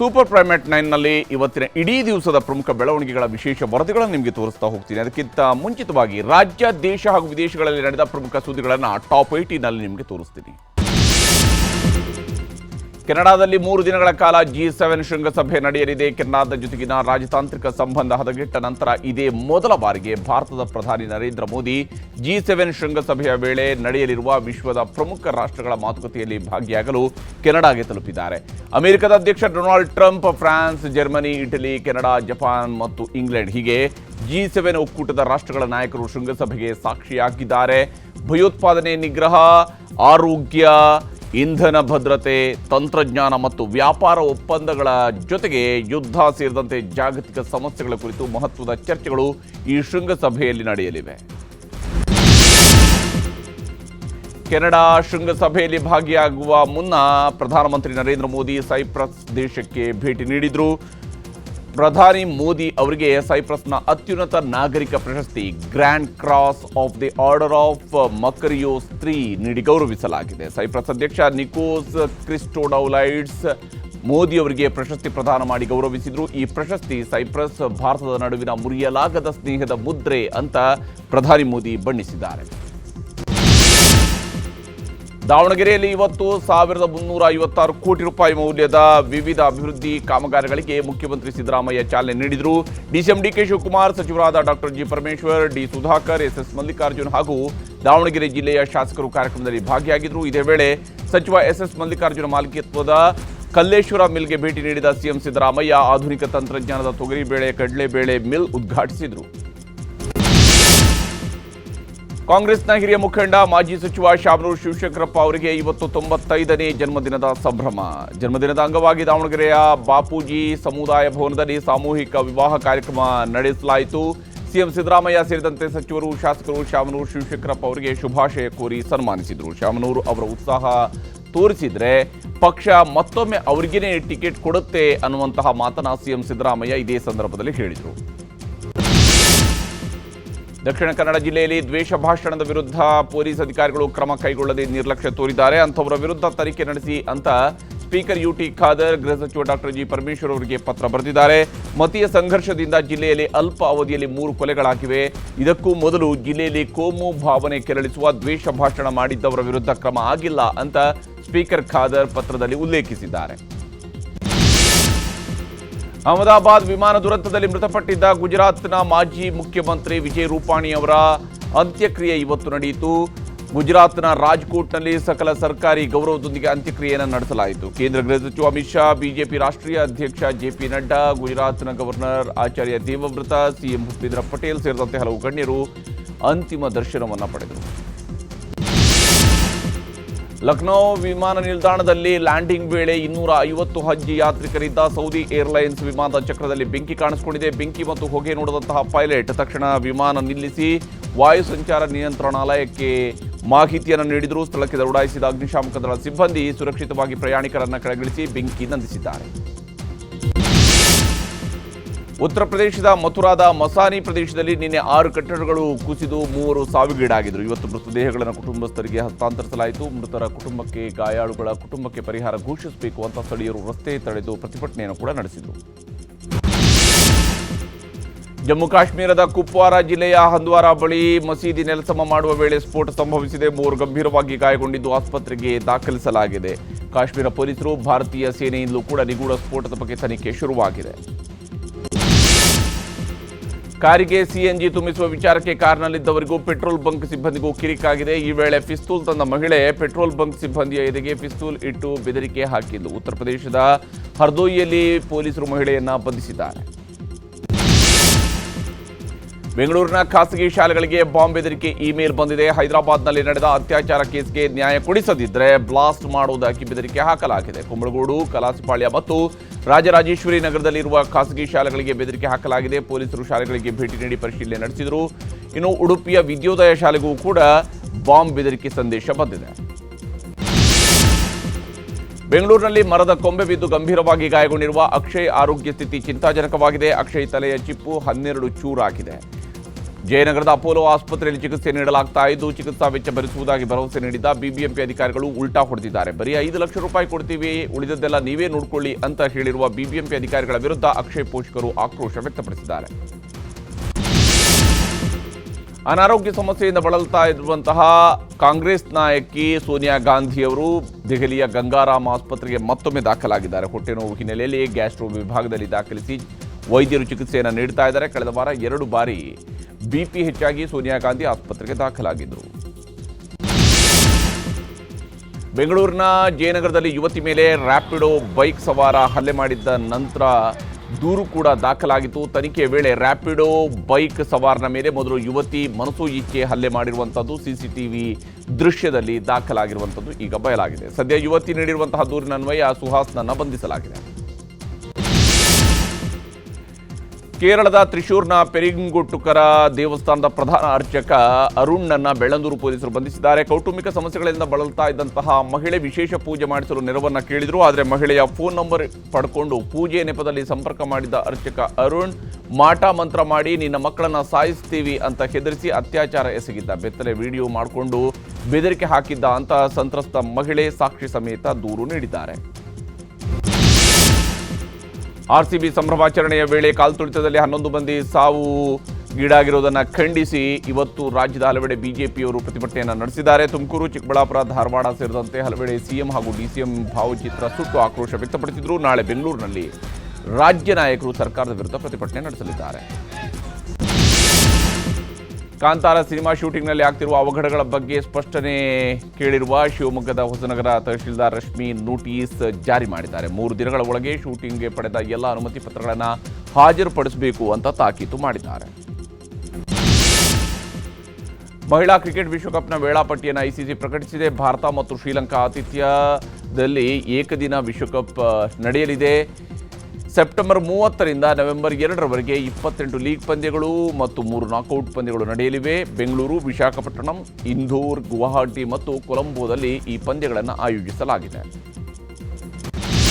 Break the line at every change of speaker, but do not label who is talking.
Super primate ನೈನ್ನಲ್ಲಿ ಇವತ್ತಿನ ಇಡೀ ದಿವಸದ ಪ್ರಮುಖ ಬೆಳವಣಿಗೆಗಳ ವಿಶೇಷ ವರದಿಗಳನ್ನು ನಿಮಗೆ ತೋರಿಸ್ತಾ ಹೋಗ್ತೀನಿ. ಅದಕ್ಕಿಂತ ಮುಂಚಿತವಾಗಿ ರಾಜ್ಯ, ದೇಶ ಹಾಗೂ ವಿದೇಶಗಳಲ್ಲಿ ನಡೆದ ಪ್ರಮುಖ ಸುದ್ದಿಗಳನ್ನು ಟಾಪ್ ಏಯ್ಟಿನಲ್ಲಿ ನಿಮಗೆ ತೋರಿಸ್ತೀನಿ. ಕೆನಡಾದಲ್ಲಿ ಮೂರು ದಿನಗಳ ಕಾಲ ಜಿ ಸೆವೆನ್ ಶೃಂಗಸಭೆ ನಡೆಯಲಿದೆ. ಕೆನಡಾದ ಜೊತೆಗಿನ ರಾಜತಾಂತ್ರಿಕ ಸಂಬಂಧ ಹದಗೆಟ್ಟ ನಂತರ ಇದೇ ಮೊದಲ ಬಾರಿಗೆ ಭಾರತದ ಪ್ರಧಾನಿ ನರೇಂದ್ರ ಮೋದಿ ಜಿ ಸೆವೆನ್ ಶೃಂಗಸಭೆಯ ವೇಳೆ ನಡೆಯಲಿರುವ ವಿಶ್ವದ ಪ್ರಮುಖ ರಾಷ್ಟ್ರಗಳ ಮಾತುಕತೆಯಲ್ಲಿ ಭಾಗಿಯಾಗಲು ಕೆನಡಾಗೆ ತಲುಪಿದ್ದಾರೆ. ಅಮೆರಿಕದ ಅಧ್ಯಕ್ಷ Donald Trump, France, Germany, Italy, Canada, Japan ಮತ್ತು ಇಂಗ್ಲೆಂಡ್ ಹೀಗೆ ಜಿ ಸೆವೆನ್ ಒಕ್ಕೂಟದ ರಾಷ್ಟ್ರಗಳ ನಾಯಕರು ಶೃಂಗಸಭೆಗೆ ಸಾಕ್ಷಿಯಾಗಿದ್ದಾರೆ. ಭಯೋತ್ಪಾದನೆ ನಿಗ್ರಹ, ಆರೋಗ್ಯ ಇಂಧನ ಭದ್ರತೆ, ತಂತ್ರಜ್ಞಾನ ಮತ್ತು ವ್ಯಾಪಾರ ಒಪ್ಪಂದಗಳ ಜೊತೆಗೆ ಯುದ್ಧ ಸೇರಿದಂತೆ ಜಾಗತಿಕ ಸಮಸ್ಯೆಗಳ ಕುರಿತು ಮಹತ್ವದ ಚರ್ಚೆಗಳು ಈ ಶೃಂಗಸಭೆಯಲ್ಲಿ ನಡೆಯಲಿವೆ. ಕೆನಡಾ ಶೃಂಗಸಭೆಯಲ್ಲಿ ಭಾಗಿಯಾಗುವ ಮುನ್ನ ಪ್ರಧಾನಮಂತ್ರಿ ನರೇಂದ್ರ ಮೋದಿ ಸೈಪ್ರಸ್ ದೇಶಕ್ಕೆ ಭೇಟಿ ನೀಡಿದ್ರು. ಪ್ರಧಾನಿ ಮೋದಿ ಅವರಿಗೆ ಸೈಪ್ರಸ್ನ ಅತ್ಯುನ್ನತ ನಾಗರಿಕ ಪ್ರಶಸ್ತಿ grand cross of the order of Makarios three ನೀಡಿ ಗೌರವಿಸಲಾಗಿದೆ. ಸೈಪ್ರಸ್ ಅಧ್ಯಕ್ಷ ನಿಕೋಸ್ ಕ್ರಿಸ್ಟೋಡೌಲೈಡ್ಸ್ ಮೋದಿ ಅವರಿಗೆ ಪ್ರಶಸ್ತಿ ಪ್ರದಾನ ಮಾಡಿ ಗೌರವಿಸಿದ್ರು. ಈ ಪ್ರಶಸ್ತಿ ಸೈಪ್ರಸ್ ಭಾರತದ ನಡುವಿನ ಮುರಿಯಲಾಗದ ಸ್ನೇಹದ ಮುದ್ರೆ ಅಂತ ಪ್ರಧಾನಿ ಮೋದಿ ಬಣ್ಣಿಸಿದ್ದಾರೆ. ದಾವಣಗೆರೆಯಲ್ಲಿ ಇವತ್ತು ಸಾವಿರದ ಮುನ್ನೂರ ಐವತ್ತಾರು ಕೋಟಿ ರೂಪಾಯಿ ಮೌಲ್ಯದ ವಿವಿಧ ಅಭಿವೃದ್ಧಿ ಕಾಮಗಾರಿಗಳಿಗೆ ಮುಖ್ಯಮಂತ್ರಿ ಸಿದ್ದರಾಮಯ್ಯ ಚಾಲನೆ ನೀಡಿದರು. ಡಿಸಿಎಂ ಡಿಕೆ ಶಿವಕುಮಾರ್, ಸಚಿವರಾದ doctor G Parameshwar, D Sudhakar S S Mallikarjun ಹಾಗೂ ದಾವಣಗೆರೆ ಜಿಲ್ಲೆಯ ಶಾಸಕರು ಕಾರ್ಯಕ್ರಮದಲ್ಲಿ ಭಾಗಿಯಾಗಿದ್ದರು. ಇದೇ ವೇಳೆ ಸಚಿವ ಎಸ್ ಎಸ್ ಮಲ್ಲಿಕಾರ್ಜುನ ಮಾಲಕತ್ವದ ಕಲ್ಲೇಶ್ವರ ಮಿಲ್ಗೆ ಭೇಟಿ ನೀಡಿದ ಸಿಎಂ ಸಿದ್ದರಾಮಯ್ಯ ಆಧುನಿಕ ತಂತ್ರಜ್ಞಾನದ ತೊಗರಿಬೇಳೆ ಕಡಲೆಬೇಳೆ ಮಿಲ್ ಉದ್ಘಾಟಿಸಿದರು. ಕಾಂಗ್ರೆಸ್ನ ಹಿರಿಯ ಮುಖಂಡ ಮಾಜಿ ಸಚಿವ ಶಾಮನೂರು ಶಿವಶಂಕರಪ್ಪ ಅವರಿಗೆ ಇವತ್ತು ತೊಂಬತ್ತೈದನೇ ಜನ್ಮದಿನದ ಸಂಭ್ರಮ. ಜನ್ಮದಿನದ ಅಂಗವಾಗಿ ದಾವಣಗೆರೆಯ ಬಾಪೂಜಿ ಸಮುದಾಯ ಭವನದಲ್ಲಿ ಸಾಮೂಹಿಕ ವಿವಾಹ ಕಾರ್ಯಕ್ರಮ ನಡೆಸಲಾಯಿತು. ಸಿಎಂ ಸಿದ್ದರಾಮಯ್ಯ ಸೇರಿದಂತೆ ಸಚಿವರು, ಶಾಸಕರು ಶಾಮನೂರು ಶಿವಶಂಕರಪ್ಪ ಅವರಿಗೆ ಶುಭಾಶಯ ಕೋರಿ ಸನ್ಮಾನಿಸಿದರು. ಶಾಮನೂರು ಅವರ ಉತ್ಸಾಹ ತೋರಿಸಿದ್ರೆ ಪಕ್ಷ ಮತ್ತೊಮ್ಮೆ ಅವರಿಗೇನೆ ಟಿಕೆಟ್ ಕೊಡುತ್ತೆ ಅನ್ನುವಂತಹ ಮಾತನ್ನ ಸಿಎಂ ಸಿದ್ದರಾಮಯ್ಯ ಇದೇ ಸಂದರ್ಭದಲ್ಲಿ ಹೇಳಿದರು. ದಕ್ಷಿಣ ಕನ್ನಡ ಜಿಲ್ಲೆಯಲ್ಲಿ ದ್ವೇಷ ಭಾಷಣದ ವಿರುದ್ಧ ಪೊಲೀಸ್ ಅಧಿಕಾರಿಗಳು ಕ್ರಮ ಕೈಗೊಳ್ಳದೆ ನಿರ್ಲಕ್ಷ್ಯ ತೋರಿದ್ದಾರೆ. ಅಂಥವರ ವಿರುದ್ಧ ತನಿಖೆ ನಡೆಸಿ ಅಂತ ಸ್ಪೀಕರ್ ಯು ಟಿ ಖಾದರ್, ಗೃಹ ಸಚಿವ ಡಾಕ್ಟರ್ ಜಿ ಪರಮೇಶ್ವರ್ ಅವರಿಗೆ ಪತ್ರ ಬರೆದಿದ್ದಾರೆ. ಮತೀಯ ಸಂಘರ್ಷದಿಂದ ಜಿಲ್ಲೆಯಲ್ಲಿ ಅಲ್ಪ ಅವಧಿಯಲ್ಲಿ ಮೂರು ಕೊಲೆಗಳಾಗಿವೆ. ಇದಕ್ಕೂ ಮೊದಲು ಜಿಲ್ಲೆಯಲ್ಲಿ ಕೋಮು ಭಾವನೆ ಕೆರಳಿಸುವ ದ್ವೇಷ ಭಾಷಣ ಮಾಡಿದ್ದವರ ವಿರುದ್ಧ ಕ್ರಮ ಆಗಿಲ್ಲ ಅಂತ ಸ್ಪೀಕರ್ ಖಾದರ್ ಪತ್ರದಲ್ಲಿ ಉಲ್ಲೇಖಿಸಿದ್ದಾರೆ. ಅಹಮದಾಬಾದ್ ವಿಮಾನ ದುರಂತದಲ್ಲಿ ಮೃತಪಟ್ಟಿದ್ದ ಗುಜರಾತ್ನ ಮಾಜಿ ಮುಖ್ಯಮಂತ್ರಿ ವಿಜಯ್ ರೂಪಾಣಿ ಅವರ ಅಂತ್ಯಕ್ರಿಯೆ ಇವತ್ತು ನಡೆಯಿತು. ಗುಜರಾತ್ನ ರಾಜ್ಕೋಟ್ನಲ್ಲಿ ಸಕಲ ಸರ್ಕಾರಿ ಗೌರವದೊಂದಿಗೆ ಅಂತ್ಯಕ್ರಿಯೆಯನ್ನು ನಡೆಸಲಾಯಿತು. ಕೇಂದ್ರ ಗೃಹ ಸಚಿವ ಅಮಿತ್ ಶಾ, ಬಿಜೆಪಿ ರಾಷ್ಟ್ರೀಯ ಅಧ್ಯಕ್ಷ ಜೆ ಪಿ ನಡ್ಡಾ, ಗುಜರಾತ್ನ ಗವರ್ನರ್ ಆಚಾರ್ಯ ದೇವವ್ರತ, ಸಿಎಂ ಭೂಪೇಂದ್ರ ಪಟೇಲ್ ಸೇರಿದಂತೆ ಹಲವು ಗಣ್ಯರು ಅಂತಿಮ ದರ್ಶನವನ್ನು ಪಡೆದರು. ಲಕ್ನೋ ವಿಮಾನ ನಿಲ್ದಾಣದಲ್ಲಿ ಲ್ಯಾಂಡಿಂಗ್ ವೇಳೆ ಇನ್ನೂರ ಐವತ್ತು ಹಜ್ ಯಾತ್ರಿಕರಿದ್ದ ಸೌದಿ ಏರ್ಲೈನ್ಸ್ ವಿಮಾನದ ಚಕ್ರದಲ್ಲಿ ಬೆಂಕಿ ಕಾಣಿಸಿಕೊಂಡಿದೆ. ಬೆಂಕಿ ಮತ್ತು ಹೊಗೆ ನೋಡಿದಂತಹ ಪೈಲಟ್ ತಕ್ಷಣ ವಿಮಾನ ನಿಲ್ಲಿಸಿ ವಾಯು ಸಂಚಾರ ನಿಯಂತ್ರಣಾಲಯಕ್ಕೆ ಮಾಹಿತಿಯನ್ನು ನೀಡಿದರು. ಸ್ಥಳಕ್ಕೆ ದೌಡಾಯಿಸಿದ ಅಗ್ನಿಶಾಮಕ ದಳ ಸಿಬ್ಬಂದಿ ಸುರಕ್ಷಿತವಾಗಿ ಪ್ರಯಾಣಿಕರನ್ನು ಕೆಳಗಿಳಿಸಿ ಬೆಂಕಿ ನಂದಿಸಿದ್ದಾರೆ. ಉತ್ತರ ಪ್ರದೇಶದ ಮಥುರಾದ ಮಸಾನಿ ಪ್ರದೇಶದಲ್ಲಿ ನಿನ್ನೆ ಆರು ಕಟ್ಟಡಗಳು ಕುಸಿದು ಮೂವರು ಸಾವಿಗೀಡಾಗಿದ್ದರು. ಇವತ್ತು ಮೃತದೇಹಗಳನ್ನು ಕುಟುಂಬಸ್ಥರಿಗೆ ಹಸ್ತಾಂತರಿಸಲಾಯಿತು. ಮೃತರ ಕುಟುಂಬಕ್ಕೆ ಗಾಯಾಳುಗಳ ಕುಟುಂಬಕ್ಕೆ ಪರಿಹಾರ ಘೋಷಿಸಬೇಕು ಅಂತ ಸ್ಥಳೀಯರು ರಸ್ತೆ ತಡೆದು ಪ್ರತಿಭಟನೆಯನ್ನು ಕೂಡ ನಡೆಸಿದರು. ಜಮ್ಮು ಕಾಶ್ಮೀರದ ಕುಪ್ವಾರ ಜಿಲ್ಲೆಯ ಹಂದ್ವಾರ ಬಳಿ ಮಸೀದಿ ನೆಲಸಮ ಮಾಡುವ ವೇಳೆ ಸ್ಫೋಟ ಸಂಭವಿಸಿದೆ. ಮೂವರು ಗಂಭೀರವಾಗಿ ಗಾಯಗೊಂಡಿದ್ದು ಆಸ್ಪತ್ರೆಗೆ ದಾಖಲಿಸಲಾಗಿದೆ. ಕಾಶ್ಮೀರ ಪೊಲೀಸರು ಭಾರತೀಯ ಸೇನೆಯಿಂದಲೂ ಕೂಡ ನಿಗೂಢ ಸ್ಫೋಟದ ಬಗ್ಗೆ ತನಿಖೆ ಶುರುವಾಗಿದೆ. ಕಾರಿಗೆ ಸಿಎನ್ಜಿ ತುಂಬಿಸುವ ವಿಚಾರಕ್ಕೆ ಕಾರ್ನಲ್ಲಿದ್ದವರಿಗೂ ಪೆಟ್ರೋಲ್ ಬಂಕ್ ಸಿಬ್ಬಂದಿಗೂ ಕಿರಿಕಾಗಿದೆ. ಈ ವೇಳೆ ಪಿಸ್ತೂಲ್ ತಂದ ಮಹಿಳೆ ಪೆಟ್ರೋಲ್ ಬಂಕ್ ಸಿಬ್ಬಂದಿಯ ಎದೆಗೆ ಪಿಸ್ತೂಲ್ ಇಟ್ಟು ಬೆದರಿಕೆ ಹಾಕಿದ್ದು. ಉತ್ತರ ಪ್ರದೇಶದ ಹರ್ದೋಯಿಯಲ್ಲಿ ಪೊಲೀಸರು ಮಹಿಳೆಯನ್ನ ಬಂಧಿಸಿದ್ದಾರೆ. ಬೆಂಗಳೂರಿನ ಖಾಸಗಿ ಶಾಲೆಗಳಿಗೆ ಬಾಂಬ್ ಬೆದರಿಕೆ ಇಮೇಲ್ ಬಂದಿದೆ. ಹೈದರಾಬಾದ್ನಲ್ಲಿ ನಡೆದ ಅತ್ಯಾಚಾರ ಕೇಸ್ಗೆ ನ್ಯಾಯ ಕೊಡಿಸದಿದ್ದರೆ ಬ್ಲಾಸ್ಟ್ ಮಾಡುವುದಾಗಿ ಬೆದರಿಕೆ ಹಾಕಲಾಗಿದೆ. ಕುಂಬಳಗೂಡು, ಕಲಾಸಿಪಾಳ್ಯ ಮತ್ತು ರಾಜರಾಜೇಶ್ವರಿ ನಗರದಲ್ಲಿರುವ ಖಾಸಗಿ ಶಾಲೆಗಳಿಗೆ ಬೆದರಿಕೆ ಹಾಕಲಾಗಿದೆ. ಪೊಲೀಸರು ಶಾಲೆಗಳಿಗೆ ಭೇಟಿ ನೀಡಿ ಪರಿಶೀಲನೆ ನಡೆಸಿದರು. ಇನ್ನು ಉಡುಪಿಯ ವಿದ್ಯೋದಯ ಶಾಲೆಗೂ ಕೂಡ ಬಾಂಬ್ ಬೆದರಿಕೆ ಸಂದೇಶ ಬಂದಿದೆ. ಬೆಂಗಳೂರಿನಲ್ಲಿ ಮರದ ಕೊಂಬೆ ಬಿದ್ದು ಗಂಭೀರವಾಗಿ ಗಾಯಗೊಂಡಿರುವ ಅಕ್ಷಯ್ ಆರೋಗ್ಯ ಸ್ಥಿತಿ ಚಿಂತಾಜನಕವಾಗಿದೆ. ಅಕ್ಷಯ್ ತಲೆಯ ಚಿಪ್ಪು ಹನ್ನೆರಡು ಚೂರಾಗಿದೆ. ಜಯನಗರದ ಅಪೋಲೋ ಆಸ್ಪತ್ರೆಯಲ್ಲಿ ಚಿಕಿತ್ಸೆ ನೀಡಲಾಗ್ತಾ ಇದ್ದು, ಚಿಕಿತ್ಸಾ ವೆಚ್ಚ ಭರಿಸುವುದಾಗಿ ಭರವಸೆ ನೀಡಿದ್ದ ಬಿಬಿಎಂಪಿ ಅಧಿಕಾರಿಗಳು ಉಲ್ಟಾ ಹೊಡೆದಿದ್ದಾರೆ. ಬರೀ ಐದು ಲಕ್ಷ ರೂಪಾಯಿ ಕೊಡ್ತೀವಿ, ಉಳಿದದ್ದೆಲ್ಲ ನೀವೇ ನೋಡ್ಕೊಳ್ಳಿ ಅಂತ ಹೇಳಿರುವ ಬಿಬಿಎಂಪಿ ಅಧಿಕಾರಿಗಳ ವಿರುದ್ಧ ಅಕ್ಷಯ್ ಪೋಷಕರು ಆಕ್ರೋಶ ವ್ಯಕ್ತಪಡಿಸಿದ್ದಾರೆ. ಅನಾರೋಗ್ಯ ಸಮಸ್ಯೆಯಿಂದ ಬಳಲ್ತಾ ಇರುವಂತಹ ಕಾಂಗ್ರೆಸ್ ನಾಯಕಿ ಸೋನಿಯಾ ಗಾಂಧಿ ಅವರು ದೆಹಲಿಯ ಗಂಗಾರಾಮ್ ಆಸ್ಪತ್ರೆಗೆ ಮತ್ತೊಮ್ಮೆ ದಾಖಲಾಗಿದ್ದಾರೆ. ಹೊಟ್ಟೆ ನೋವು ಹಿನ್ನೆಲೆಯಲ್ಲಿ ಗ್ಯಾಸ್ಟ್ರೋ ವಿಭಾಗದಲ್ಲಿ ದಾಖಲಿಸಿ ವೈದ್ಯರು ಚಿಕಿತ್ಸೆಯನ್ನು ನೀಡ್ತಾ ಇದ್ದಾರೆ. ಕಳೆದ ವಾರ ಎರಡು ಬಾರಿ ಬಿಪಿ ಹೆಚ್ಚಾಗಿ ಸೋನಿಯಾ ಗಾಂಧಿ ಆಸ್ಪತ್ರೆಗೆ ದಾಖಲಾಗಿದ್ದರು ಬೆಂಗಳೂರಿನ ಜಯನಗರದಲ್ಲಿ ಯುವತಿ ಮೇಲೆ ರ್ಯಾಪಿಡೋ ಬೈಕ್ ಸವಾರ ಹಲ್ಲೆ ಮಾಡಿದ್ದ ನಂತರ ದೂರು ಕೂಡ ದಾಖಲಾಗಿತ್ತು. ತನಿಖೆ ವೇಳೆ ರ್ಯಾಪಿಡೋ ಬೈಕ್ ಸವಾರನ ಮೇಲೆ ಮೊದಲು ಯುವತಿ ಮನಸು ಇಚ್ಛೆ ಹಲ್ಲೆ ಮಾಡಿರುವಂಥದ್ದು ಸಿಸಿಟಿವಿ ದೃಶ್ಯದಲ್ಲಿ ದಾಖಲಾಗಿರುವಂಥದ್ದು ಈಗ ಬಯಲಾಗಿದೆ. ಸದ್ಯ ಯುವತಿ ನೀಡಿರುವಂತಹ ದೂರಿನ ಅನ್ವಯ ಸುಹಾಸ್ನನ್ನು ಬಂಧಿಸಲಾಗಿದೆ. ಕೇರಳದ ತ್ರಿಶೂರ್ನ ಪೆರಿಂಗುಟ್ಟುಕರ ದೇವಸ್ಥಾನದ ಪ್ರಧಾನ ಅರ್ಚಕ ಅರುಣ್ನನ್ನ ಬೆಳ್ಳಂದೂರು ಪೊಲೀಸರು ಬಂಧಿಸಿದ್ದಾರೆ. ಕೌಟುಂಬಿಕ ಸಮಸ್ಯೆಗಳಿಂದ ಬಳಲ್ತಾ ಇದ್ದಂತಹ ಮಹಿಳೆ ವಿಶೇಷ ಪೂಜೆ ಮಾಡಿಸಲು ನೆರವನ್ನ ಕೇಳಿದರು. ಆದರೆ ಮಹಿಳೆಯ ಫೋನ್ ನಂಬರ್ ಪಡ್ಕೊಂಡು ಪೂಜೆ ನೆಪದಲ್ಲಿ ಸಂಪರ್ಕ ಮಾಡಿದ ಅರ್ಚಕ ಅರುಣ್, ಮಾಟ ಮಂತ್ರ ಮಾಡಿ, ನಿನ್ನ ಮಕ್ಕಳನ್ನ ಸಾಯಿಸ್ತೀವಿ ಅಂತ ಹೆದರಿಸಿ ಅತ್ಯಾಚಾರ ಎಸಗಿದ್ದ. ಬೆತ್ತಲೆ ವಿಡಿಯೋ ಮಾಡಿಕೊಂಡು ಬೆದರಿಕೆ ಹಾಕಿದ್ದ ಅಂತ ಸಂತ್ರಸ್ತ ಮಹಿಳೆ ಸಾಕ್ಷಿ ಸಮೇತ ದೂರು ನೀಡಿದ್ದಾರೆ. ಆರ್ಸಿಬಿ ಸಂಭ್ರಮಾಚರಣೆಯ ವೇಳೆ ಕಾಲ್ತುಳಿತದಲ್ಲಿ ಹನ್ನೊಂದು ಮಂದಿ ಸಾವು ಗೀಡಾಗಿರೋದನ್ನು ಖಂಡಿಸಿ ಇವತ್ತು ರಾಜ್ಯದ ಹಲವೆಡೆ ಬಿಜೆಪಿಯವರು ಪ್ರತಿಭಟನೆಯನ್ನು ನಡೆಸಿದ್ದಾರೆ. ತುಮಕೂರು, ಚಿಕ್ಕಬಳ್ಳಾಪುರ, ಧಾರವಾಡ ಸೇರಿದಂತೆ ಹಲವೆಡೆ ಸಿಎಂ ಹಾಗೂ ಡಿಸಿಎಂ ಭಾವಚಿತ್ರ ಸುಟ್ಟು ಆಕ್ರೋಶ ವ್ಯಕ್ತಪಡಿಸಿದ್ರು. ನಾಳೆ ಬೆಂಗಳೂರಿನಲ್ಲಿ ರಾಜ್ಯ ನಾಯಕರು ಸರ್ಕಾರದ ವಿರುದ್ಧ ಪ್ರತಿಭಟನೆ ನಡೆಸಲಿದ್ದಾರೆ. ಕಾಂತಾರ ಸಿನಿಮಾ ಶೂಟಿಂಗ್ನಲ್ಲಿ ಆಗ್ತಿರುವ ಅವಘಡಗಳ ಬಗ್ಗೆ ಸ್ಪಷ್ಟನೆ ಕೇಳಿರುವ ಶಿವಮೊಗ್ಗದ ಹೊಸನಗರ ತಹಶೀಲ್ದಾರ್ ರಶ್ಮಿ ನೋಟಿಸ್ ಜಾರಿ ಮಾಡಿದ್ದಾರೆ. ಮೂರು ದಿನಗಳ ಒಳಗೆ ಶೂಟಿಂಗ್ಗೆ ಪಡೆದ ಎಲ್ಲ ಅನುಮತಿ ಪತ್ರಗಳನ್ನು ಹಾಜರುಪಡಿಸಬೇಕು ಅಂತ ತಾಕೀತು ಮಾಡಿದ್ದಾರೆ. ಮಹಿಳಾ ಕ್ರಿಕೆಟ್ ವಿಶ್ವಕಪ್ನ ವೇಳಾಪಟ್ಟಿಯನ್ನು ಐಸಿಸಿ ಪ್ರಕಟಿಸಿದೆ. ಭಾರತ ಮತ್ತು ಶ್ರೀಲಂಕಾ ಆತಿಥ್ಯದಲ್ಲಿ ಏಕದಿನ ವಿಶ್ವಕಪ್ ನಡೆಯಲಿದೆ. ಸೆಪ್ಟೆಂಬರ್ ಮೂವತ್ತರಿಂದ ನವೆಂಬರ್ ಎರಡರವರೆಗೆ ಇಪ್ಪತ್ತೆಂಟು ಲೀಗ್ ಪಂದ್ಯಗಳು ಮತ್ತು ಮೂರು ನಾಕೌಟ್ ಪಂದ್ಯಗಳು ನಡೆಯಲಿವೆ. ಬೆಂಗಳೂರು, ವಿಶಾಖಪಟ್ಟಣಂ, ಇಂದೋರ್, ಗುವಾಹಟಿ ಮತ್ತು ಕೊಲಂಬೋದಲ್ಲಿ ಈ ಪಂದ್ಯಗಳನ್ನು ಆಯೋಜಿಸಲಾಗಿದೆ.